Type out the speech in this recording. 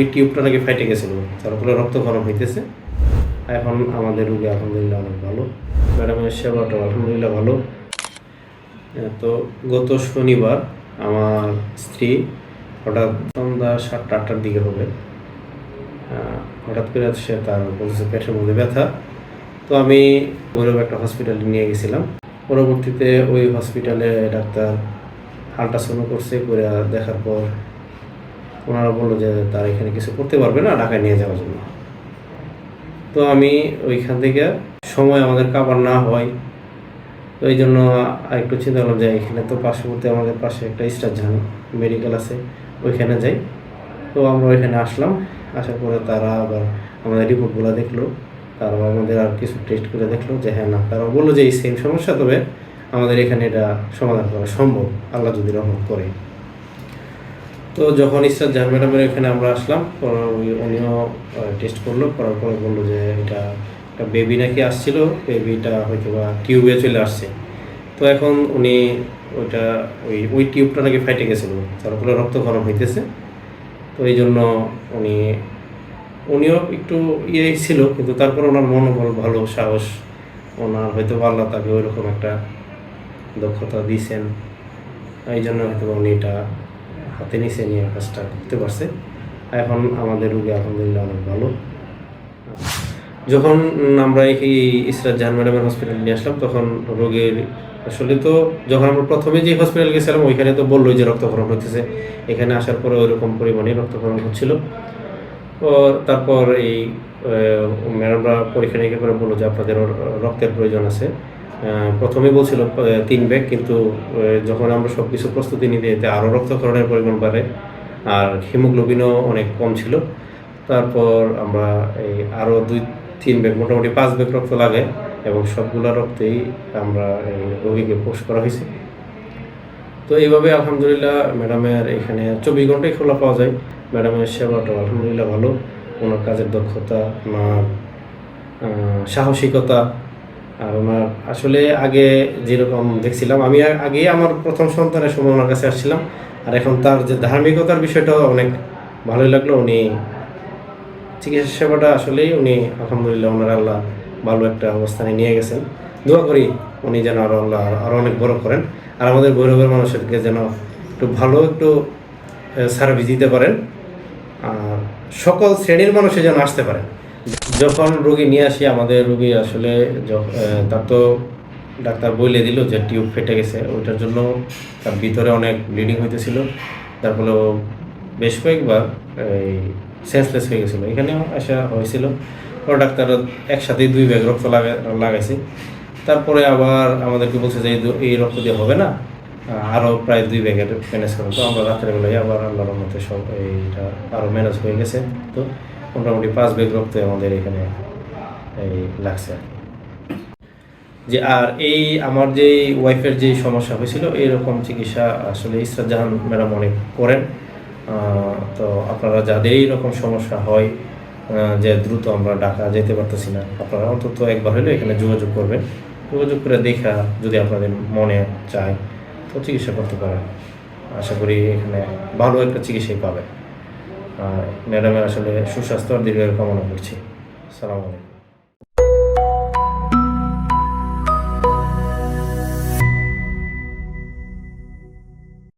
ওই টিউবটা নাকি ফেটে গেছিল তার ফলে রক্তক্ষরণ হইতেছে। এখন আমাদের রোগী আলহামদুলিল্লাহ অনেক ভালো। ম্যাডামের সেবাটা আলহামদুলিল্লাহ ভালো। তো গত শনিবার আমার স্ত্রী হঠাৎ সন্ধ্যা সাতটা, আটটার দিকে হবে। হঠাৎ করে সে তার বলছে পেটের মধ্যে ব্যথা। তো আমি ভৈরব একটা হসপিটালে নিয়ে গেছিলাম। পরবর্তীতে ওই হসপিটালে ডাক্তার আল্ট্রাসাউন্ড করছে, করে দেখার পর ওনারা বলল যে তার এখানে কিছু করতে পারবে না, ঢাকায় নিয়ে যাওয়ার জন্য। তো আমি ওইখান থেকে সময় আমাদের কাবার না হয়, তো এই জন্য একটু চিন্তা করলাম যে এখানে তো পার্শ্ববর্তী আমাদের পাশে একটা স্টারজান মেডিকেল আছে, ওইখানে যাই। তো আমরা ওইখানে আসলাম, আসার পরে তারা আবার আমাদের রিপোর্টগুলো দেখল, তারা আমাদের আর কিছু টেস্ট করে দেখল যে হ্যাঁ না, তারা বলল যে এই সেম সমস্যা, তবে আমাদের এখানে এটা সমাধান করা সম্ভব, আল্লাহ যদি রহমত করে। তো যখন ইসরাত জাহান ম্যাডামের এখানে আমরা আসলাম উনিও টেস্ট করল, করার পরে বলল যে এটা একটা বেবি নাকি আসছিল বেবিটা হয়তো বা টিউবে চলে আসছে। তো এখন উনি ওইটা, ওই ওই টিউবটা নাকি ফেটে গেছিল, তার ফলে রক্তক্ষরণ হইতেছে। তো এই জন্য উনি, উনিও একটু ইয়ে ছিল, কিন্তু তারপর ওনার মনোবল ভালো, সাহস, ওনার হয়তো আল্লাহ তাকে ওইরকম একটা দক্ষতা দিয়েছেন। এই জন্য হয়তো উনি এটা হাতে নিচে নিয়ে কাজটা করতে পারছে। এখন আমাদের রোগী আলহামদুলিল্লাহ অনেক ভালো। যখন আমরা এই ইসরাত জাহান ম্যাডামের হসপিটালে নিয়ে আসলাম, তখন রোগীর আসলে তো যখন আমরা প্রথমে যে হসপিটাল গেছিলাম, ওইখানে তো বললোই যে রক্তক্ষরণ হচ্ছে এখানে আসার পরে ওইরকম পরিমাণে রক্তক্ষরণ হচ্ছিল। তারপর এই ম্যাডামরা পরীক্ষা নিরীক্ষা করে বলল যে আপনাদের রক্তের প্রয়োজন আছে। প্রথমে বলছিল তিন ব্যাগ, কিন্তু যখন আমরা সব কিছু প্রস্তুতি নিতে এতে আরও রক্তক্ষরণের পরিমাণ বাড়ে আর হিমোগ্লোবিনও অনেক কম ছিল। তারপর আমরা এই আরও দুই, তিন ব্যাগ, মোটামুটি পাঁচ ব্যাগ রক্ত লাগে এবং সবগুলো রক্তেই আমরা এই রোগীকে পোস্ট করা হয়েছে। তো এইভাবে আলহামদুলিল্লাহ ম্যাডামের এখানে চব্বিশ ঘন্টাই খোলা পাওয়া যায়। ম্যাডামের সেবাটা আলহামদুলিল্লাহ ভালো। ওনার কাজের দক্ষতা, ওনার সাহসিকতা আর ওনার আসলে আগে যেরকম দেখছিলাম, আমি আ- আগেই আমার প্রথম সন্তানের সময় ওনার কাছে আসছিলাম, আর এখন তার যে ধার্মিকতার বিষয়টাও অনেক ভালোই লাগল। উনি চিকিৎসা সেবাটা আসলেই উনি আলহামদুলিল্লাহ ওনার আল্লাহ ভালো একটা অবস্থানে নিয়ে গেছেন। দোয়া করি উনি যেন আরও আল্লাহ আরও অনেক বড় করেন, আর আমাদের গৌরবের মানুষদেরকে যেন একটু ভালো একটু সার্ভিস দিতে পারেন, আর সকল শ্রেণির মানুষে যেন আসতে পারে। যখন রোগী নিয়ে আসি, আমাদের রোগী আসলে তার তো ডাক্তার বলে দিল যে টিউব ফেটে গেছে, ওইটার জন্য তার ভিতরে অনেক ব্লিডিং হইতেছিল। তার ফলে বেশ কয়েকবার এই সেন্সলেস হয়ে গেছিল। এখানেও আসা হয়েছিল। পরে ডাক্তার একসাথেই দুই ব্যাগ রক্ত লাগা, লাগাইছে। তারপরে আবার আমাদেরকে বলছে যে এই রক্ত দিয়ে হবে না আরও প্রায় দুই ব্যাগের ম্যানেজ করো। তো আমরা রাত্রেবেলায় আবার আল্লাহর মতে সব এইটা আরও ম্যানেজ হয়ে গেছে। তো মোটামুটি পাঁচ ব্যাগ রক্ত আমাদের এখানে এই লাগছে। যে আর এই আমার যে ওয়াইফের যে সমস্যা হয়েছিল এইরকম চিকিৎসা আসলে ইসরাত জাহান ম্যাডাম অনেক করেন। তো আপনারা যাদের এইরকম সমস্যা হয় যে দ্রুত আমরা ঢাকা যেতে পারতেছি না, আপনারা অন্তত একবার হলেও এখানে যোগাযোগ করবেন। যোগাযোগ করে দেখা যদি আপনাদের মনে চায়, তো চিকিৎসা করতে পারেন। আশা করি এখানে ভালো একটা চিকিৎসাই পাবেন। ম্যাডামের আসলে সুস্বাস্থ্য আর দীর্ঘায়ু কামনা করছি। সালাম আলাইকুম।